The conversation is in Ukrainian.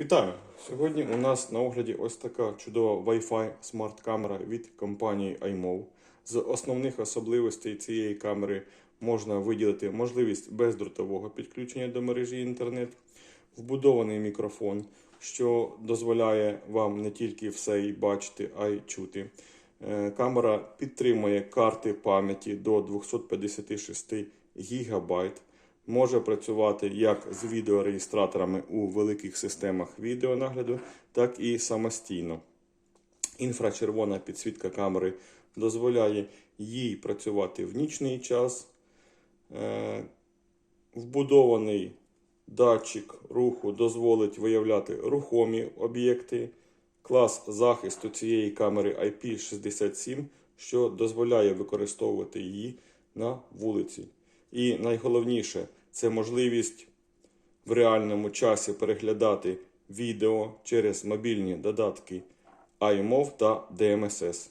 Вітаю! Сьогодні у нас на огляді ось така чудова Wi-Fi смарт-камера від компанії iMov. З основних особливостей цієї камери можна виділити можливість бездротового підключення до мережі інтернет, вбудований мікрофон, що дозволяє вам не тільки все і бачити, а й чути. Е, Камера підтримує карти пам'яті до 256 ГБ. Може працювати як з відеореєстраторами у великих системах відеонагляду, так і самостійно. Інфрачервона підсвітка камери дозволяє їй працювати в нічний час. Е, Вбудований датчик руху дозволить виявляти рухомі об'єкти. Клас захисту цієї камери IP67, що дозволяє використовувати її на вулиці. І найголовніше це можливість в реальному часі переглядати відео через мобільні додатки iMov та DMSS.